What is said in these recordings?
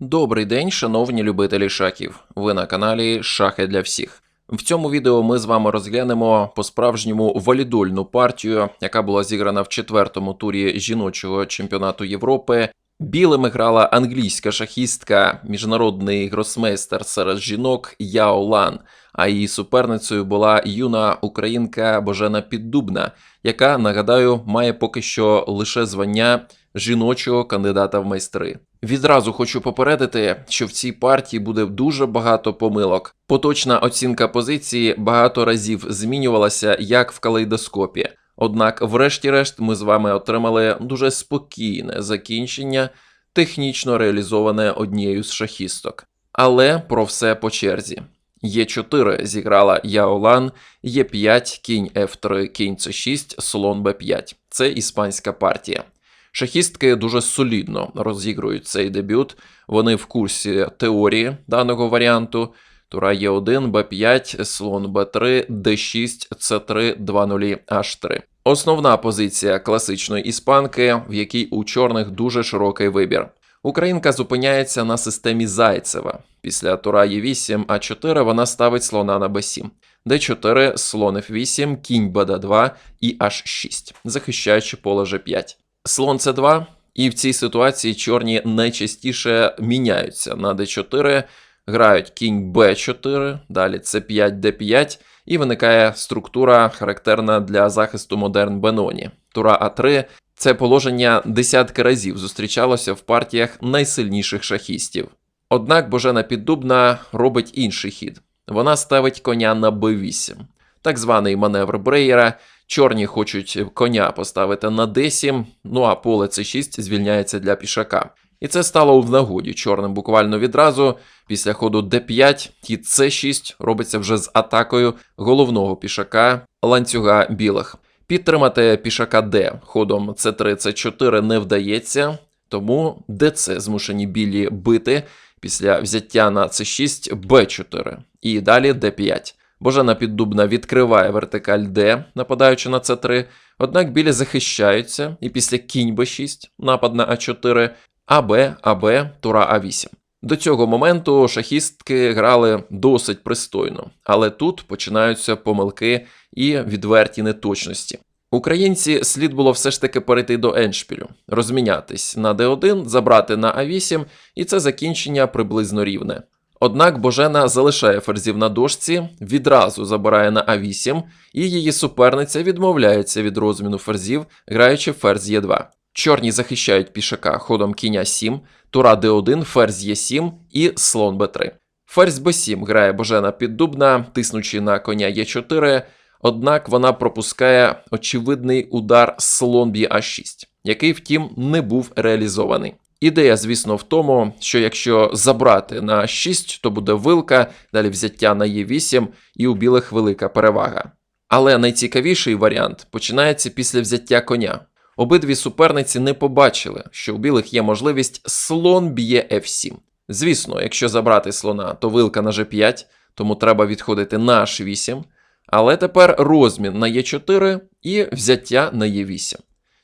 Добрий день, шановні любителі шахів. Ви на каналі Шахи для всіх. В цьому відео ми з вами розглянемо по-справжньому валідольну партію, яка була зіграна в четвертому турі жіночого чемпіонату Європи. Білими грала англійська шахістка, міжнародний гросмейстер серед жінок Яо Лан, а її суперницею була юна українка Божена Піддубна, яка, нагадаю, має поки що лише звання жіночого кандидата в майстри. Відразу хочу попередити, що в цій партії буде дуже багато помилок. Поточна оцінка позиції багато разів змінювалася як в калейдоскопі. Однак, врешті-решт, ми з вами отримали дуже спокійне закінчення, технічно реалізоване однією з шахісток. Але про все по черзі. Є4 зіграла Яолан, Є5, кінь F3, кінь С6, слон Б5. Це іспанська партія. Шахістки дуже солідно розігрують цей дебют. Вони в курсі теорії даного варіанту. Тура Е1, Б5, слон Б3, Д6, С3, 2 H3. Основна позиція класичної іспанки, в якій у чорних дуже широкий вибір. Українка зупиняється на системі Зайцева. Після тура Е8, А4 вона ставить слона на Б7. Д4, слон F8, кінь БД2 і H6, захищаючи поле G5. Слон С2, і в цій ситуації чорні найчастіше міняються на d4, грають кінь b4, далі c5, d5, і виникає структура, характерна для захисту модерн Беноні. Тура А3 це положення десятки разів зустрічалося в партіях найсильніших шахістів. Однак Божена Піддубна робить інший хід. Вона ставить коня на b8, так званий маневр Брейєра. Чорні хочуть коня поставити на d7, ну а поле c6 звільняється для пішака. І це стало в нагоді чорним буквально відразу. Після ходу d5 хід c6 робиться вже з атакою головного пішака ланцюга білих. Підтримати пішака d ходом c3 c4 не вдається, тому dc змушені білі бити після взяття на c6 b4 і далі d5. Божена Піддубна відкриває вертикаль D, нападаючи на С3, однак білі захищаються, і після кінь Б6, напад на А4, АБ, АБ, Тура А8. До цього моменту шахістки грали досить пристойно, але тут починаються помилки і відверті неточності. Українці слід було все ж таки перейти до еншпілю, розмінятись на d1, забрати на А8, і це закінчення приблизно рівне. Однак Божена залишає ферзів на дошці, відразу забирає на А8, і її суперниця відмовляється від розміну ферзів, граючи ферзь Е2. Чорні захищають пішака ходом кіня 7, тура Д1, ферзь Е7 і слон Б3. Ферзь Б7 грає Божена Піддубна, тиснучи на коня Е4, однак вона пропускає очевидний удар слон б'є А6, який, втім, не був реалізований. Ідея, звісно, в тому, що якщо забрати на 6, то буде вилка, далі взяття на Е8 і у білих велика перевага. Але найцікавіший варіант починається після взяття коня. Обидві суперниці не побачили, що у білих є можливість слон б'є F7. Звісно, якщо забрати слона, то вилка на G5, тому треба відходити на H8. Але тепер розмін на Е4 і взяття на Е8.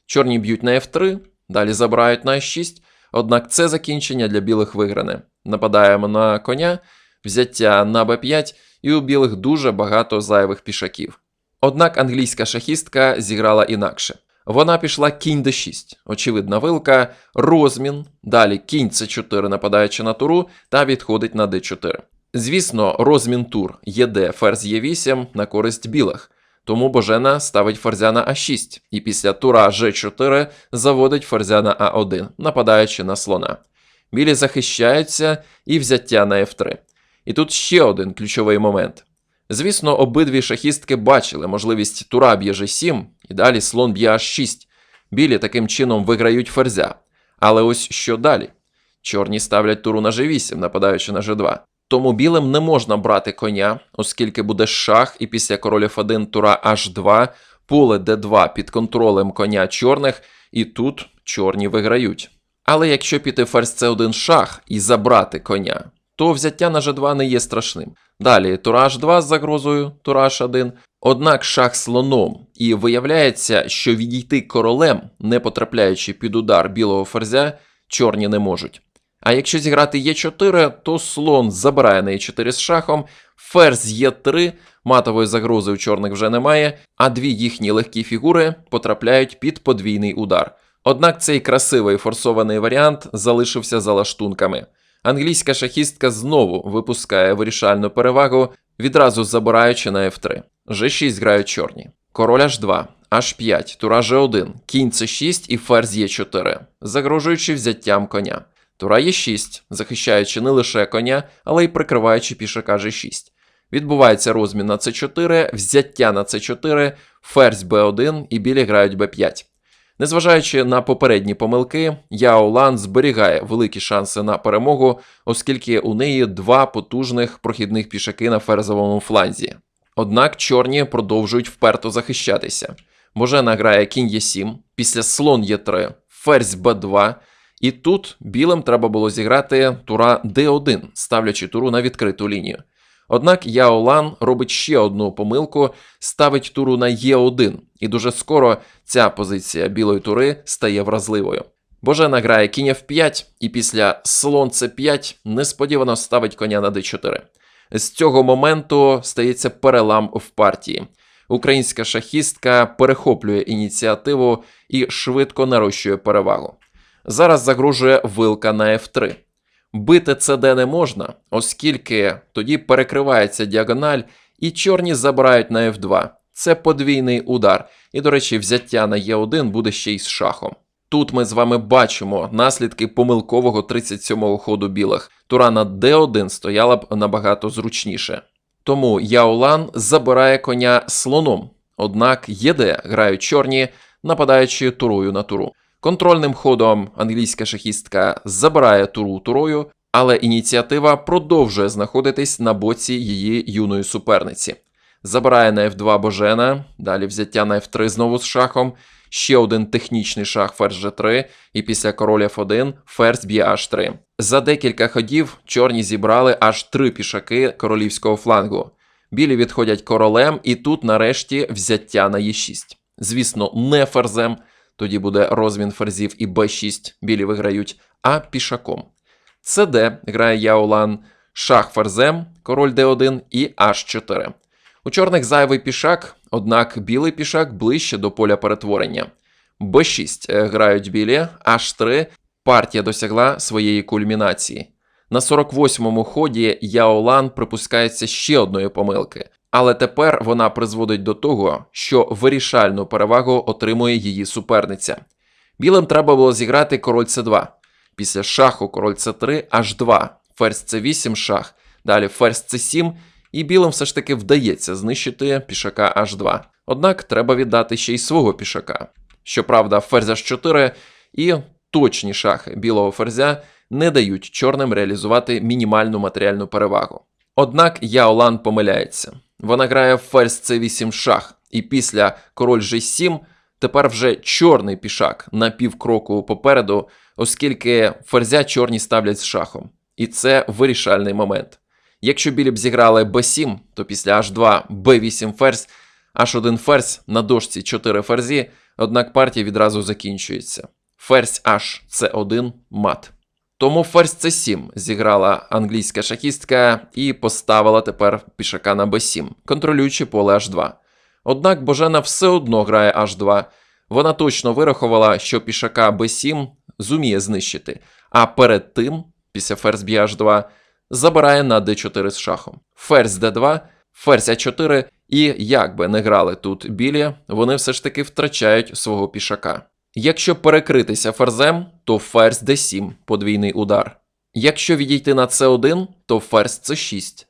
Чорні б'ють на F3, далі забирають на H6. Однак це закінчення для білих вигране. Нападаємо на коня, взяття на Б5, і у білих дуже багато зайвих пішаків. Однак англійська шахістка зіграла інакше. Вона пішла кінь d6, очевидна вилка, розмін, далі кінь c4, нападаючи на туру, та відходить на d4. Звісно, розмін тур єд ферзь Е8 на користь білих. Тому Божена ставить ферзя на А6, і після тура G4 заводить ферзя на А1, нападаючи на слона. Білі захищаються і взяття на F3. І тут ще один ключовий момент. Звісно, обидві шахістки бачили можливість тура б'є G7 і далі слон б'є H6. Білі таким чином виграють ферзя. Але ось що далі? Чорні ставлять туру на G8, нападаючи на G2. Тому білим не можна брати коня, оскільки буде шах, і після король F1 тура H2, поле D2 під контролем коня чорних, і тут чорні виграють. Але якщо піти ферзь C1 шах і забрати коня, то взяття на G2 не є страшним. Далі тура H2 з загрозою, тура H1, однак шах слоном, і виявляється, що відійти королем, не потрапляючи під удар білого ферзя, чорні не можуть. А якщо зіграти Е4, то слон забирає на Е4 з шахом, ферзь Е3, матової загрози у чорних вже немає, а дві їхні легкі фігури потрапляють під подвійний удар. Однак цей красивий форсований варіант залишився за лаштунками. Англійська шахістка знову випускає вирішальну перевагу, відразу забираючи на F3. G6 грають чорні. Король H2, H5, тура G1, кінь C6 і ферзь Е4, загрожуючи взяттям коня. Тура Е6, захищаючи не лише коня, але й прикриваючи пішака G6. Відбувається розмін на С4, взяття на С4, ферзь Б1 і білі грають Б5. Незважаючи на попередні помилки, Яо Лан зберігає великі шанси на перемогу, оскільки у неї два потужних прохідних пішаки на ферзовому фланзі. Однак чорні продовжують вперто захищатися. Божена грає кінь Е7, після слон Е3, ферзь Б2, і тут білим треба було зіграти тура Д1, ставлячи туру на відкриту лінію. Однак Яо Лан робить ще одну помилку, ставить туру на Е1, і дуже скоро ця позиція білої тури стає вразливою. Божена грає кінь F5, і після слон C5 несподівано ставить коня на D4. З цього моменту стається перелам в партії. Українська шахістка перехоплює ініціативу і швидко нарощує перевагу. Зараз загрожує вилка на F3. Бити ЦД не можна, оскільки тоді перекривається діагональ, і чорні забирають на F2. Це подвійний удар. І, до речі, взяття на Е1 буде ще й з шахом. Тут ми з вами бачимо наслідки помилкового 37-го ходу білих. Тура на D1 стояла б набагато зручніше. Тому Яолан забирає коня слоном. Однак ЄД грають чорні, нападаючи турою на туру. Контрольним ходом англійська шахістка забирає туру турою, але ініціатива продовжує знаходитись на боці її юної суперниці. Забирає на F2 Божена, далі взяття на F3 знову з шахом, ще один технічний шах ферзь G3, і після короля F1 ферзь б'є H3. За декілька ходів чорні зібрали аж три пішаки королівського флангу. Білі відходять королем, і тут нарешті взяття на Е6. Звісно, не ферзем, тоді буде розмін ферзів і Б6, білі виграють, а пішаком. ЦД грає Яолан, шах ферзем, король Д1 і H4. У чорних зайвий пішак, однак білий пішак ближче до поля перетворення. Б6 е, грають білі, H3 партія досягла своєї кульмінації. На 48-му ході Яолан припускається ще одної помилки, але тепер вона призводить до того, що вирішальну перевагу отримує її суперниця. Білим треба було зіграти король С2. Після шаху король С3 H2, ферзь С8 шах, далі ферзь С7, і білим все ж таки вдається знищити пішака H2. Однак треба віддати ще й свого пішака. Щоправда, ферзь H4 і точні шахи білого ферзя не дають чорним реалізувати мінімальну матеріальну перевагу. Однак Яолан помиляється. Вона грає ферзь С8 шах, і після король G7 тепер вже чорний пішак на півкроку попереду, оскільки ферзя чорні ставлять з шахом. І це вирішальний момент. Якщо білі б зіграли b7, то після h2 b8 ферзь, h1 ферзь на дошці 4 ферзі, однак партія відразу закінчується. Ферзь h c1 мат. Тому ферзь c7 зіграла англійська шахістка і поставила тепер пішака на b7, контролюючи поле h2. Однак Божена все одно грає h2. Вона точно вирахувала, що пішака b7 зуміє знищити, а перед тим, після ферзь б'є h2, забирає на d4 з шахом. Ферзь d2, ферзь а4, і як би не грали тут білі, вони все ж таки втрачають свого пішака. Якщо перекритися ферзем, то ферзь d7, подвійний удар. Якщо відійти на c1, то ферзь c6.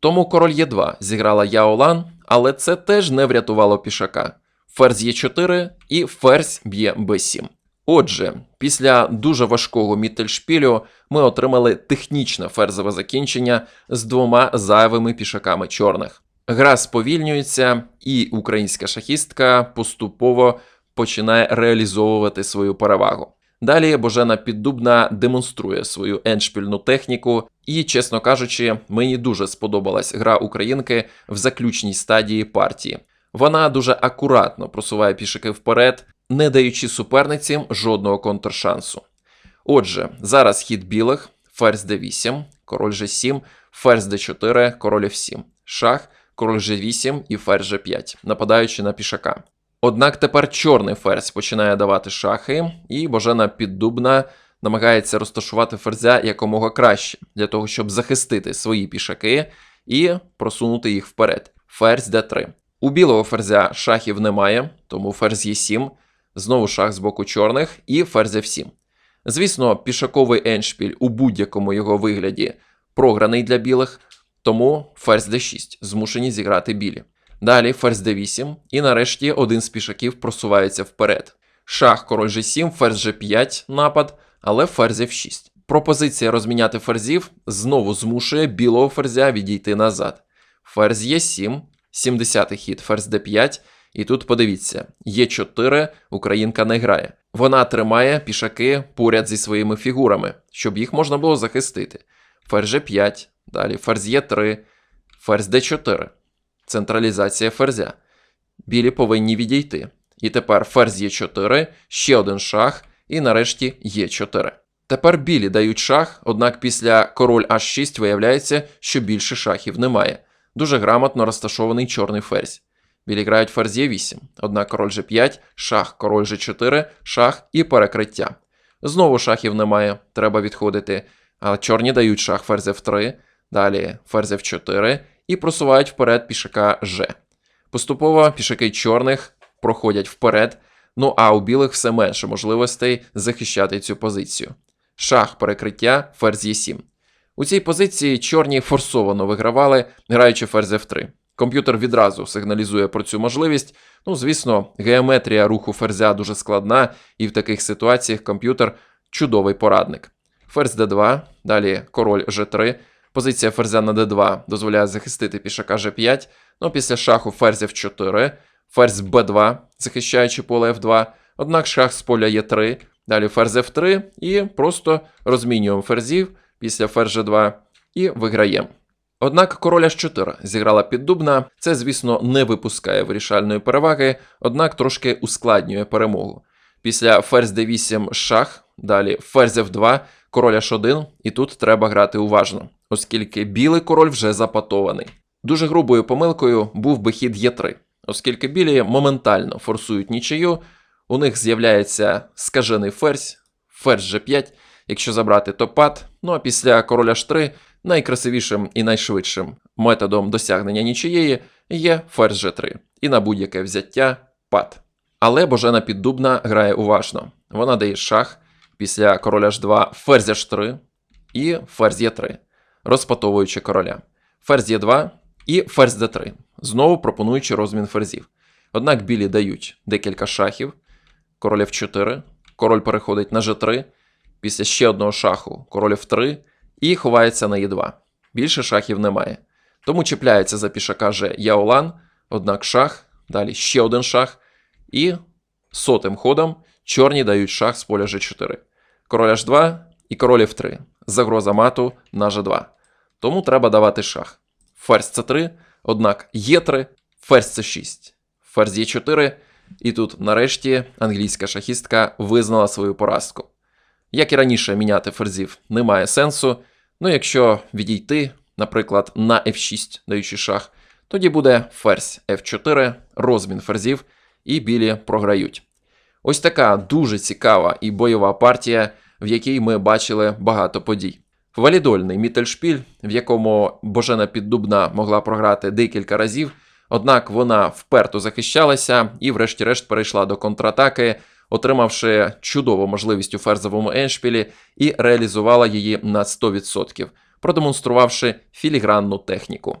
Тому король Е2 зіграла Яолан, але це теж не врятувало пішака. Ферзь Е4 і ферзь б'є b7. Отже, після дуже важкого міттельшпілю ми отримали технічне ферзове закінчення з двома зайвими пішаками чорних. Гра сповільнюється, і українська шахістка поступово починає реалізовувати свою перевагу. Далі Божена Піддубна демонструє свою еншпільну техніку, і, чесно кажучи, мені дуже сподобалась гра українки в заключній стадії партії. Вона дуже акуратно просуває пішики вперед, не даючи суперниці жодного контршансу. Отже, зараз хід білих, ферзь d8, король g7, ферзь d4, король f7, шах, король g8 і ферзь g5, нападаючи на пішака. Однак тепер чорний ферзь починає давати шахи, і Божена Піддубна намагається розташувати ферзя якомога краще, для того, щоб захистити свої пішаки і просунути їх вперед. Ферзь d3. У білого ферзя шахів немає, тому ферзь e7, знову шах з боку чорних і ферзь f7. Звісно, пішаковий еншпіль у будь-якому його вигляді програний для білих, тому ферзь d6 змушені зіграти білі. Далі ферзь d8, і нарешті один з пішаків просувається вперед. Шах король g7, ферзь g5 напад, але ферзь f6. Пропозиція розміняти ферзів знову змушує білого ферзя відійти назад. Ферзь e7, 70-й хід, ферзь d5, і тут подивіться, Е4 українка не грає. Вона тримає пішаки поряд зі своїми фігурами, щоб їх можна було захистити. Ферзь G5, далі ферзь Е3, ферзь d4. Централізація ферзя. Білі повинні відійти. І тепер ферзь Е4, ще один шах, і нарешті Е4. Тепер білі дають шах, однак після король H6 виявляється, що більше шахів немає. Дуже грамотно розташований чорний ферзь. Білі грають ферзь Е8, однак король G5, шах, король G4, шах і перекриття. Знову шахів немає, треба відходити. А чорні дають шах ферзь F3, далі ферзь F4 і просувають вперед пішака G. Поступово пішаки чорних проходять вперед, ну а у білих все менше можливостей захищати цю позицію. Шах перекриття, ферзь Е7. У цій позиції чорні форсовано вигравали, граючи ферзь F3. Комп'ютер відразу сигналізує про цю можливість. Ну, звісно, геометрія руху ферзя дуже складна, і в таких ситуаціях комп'ютер чудовий порадник. Ферзь d2, далі король g3. Позиція ферзя на d2 дозволяє захистити пішака g5. Ну, після шаху ферзь f4, ферзь b2, захищаючи поле f2. Однак шах з поля e3, далі ферзь f3 і просто розмінюємо ферзів після ферзь g2 і виграємо. Однак король H4 зіграла піддубна, це, звісно, не випускає вирішальної переваги, однак трошки ускладнює перемогу. Після ферзь d8 шах, далі ферзь f2, король h1, і тут треба грати уважно, оскільки білий король вже запатований. Дуже грубою помилкою був би хід Е3, оскільки білі моментально форсують нічию, у них з'являється скажений ферзь, ферзь G5, якщо забрати то пад, ну а після короля H3 найкрасивішим і найшвидшим методом досягнення нічиєї є ферзь G3, і на будь-яке взяття пад. Але Божена Піддубна грає уважно. Вона дає шах після короля H2 ферзь H3 і ферзь Е3, розпатовуючи короля. Ферзь Е2 і ферзь Д3, знову пропонуючи розмін ферзів. Однак білі дають декілька шахів, король F4, король переходить на G3, після ще одного шаху король F3 і ховається на Е2. Більше шахів немає. Тому чіпляється за пішака Ж Яолан, однак шах, далі ще один шах, і сотим ходом чорні дають шах з поля G4. Король H2 і король F3. Загроза мату на G2. Тому треба давати шах. Ферзь C3, однак Е3, ферзь C6, ферзь Е4, і тут, нарешті, англійська шахістка визнала свою поразку. Як і раніше, міняти ферзів немає сенсу. Ну, якщо відійти, наприклад, на F6, даючи шах, тоді буде ферзь F4, розмін ферзів, і білі програють. Ось така дуже цікава і бойова партія, в якій ми бачили багато подій. Валідольний мітельшпіль, в якому Божена Піддубна могла програти декілька разів, однак вона вперто захищалася і, врешті-решт, перейшла до контратаки, отримавши чудову можливість у ферзовому еншпілі і реалізувала її на 100%, продемонструвавши філігранну техніку.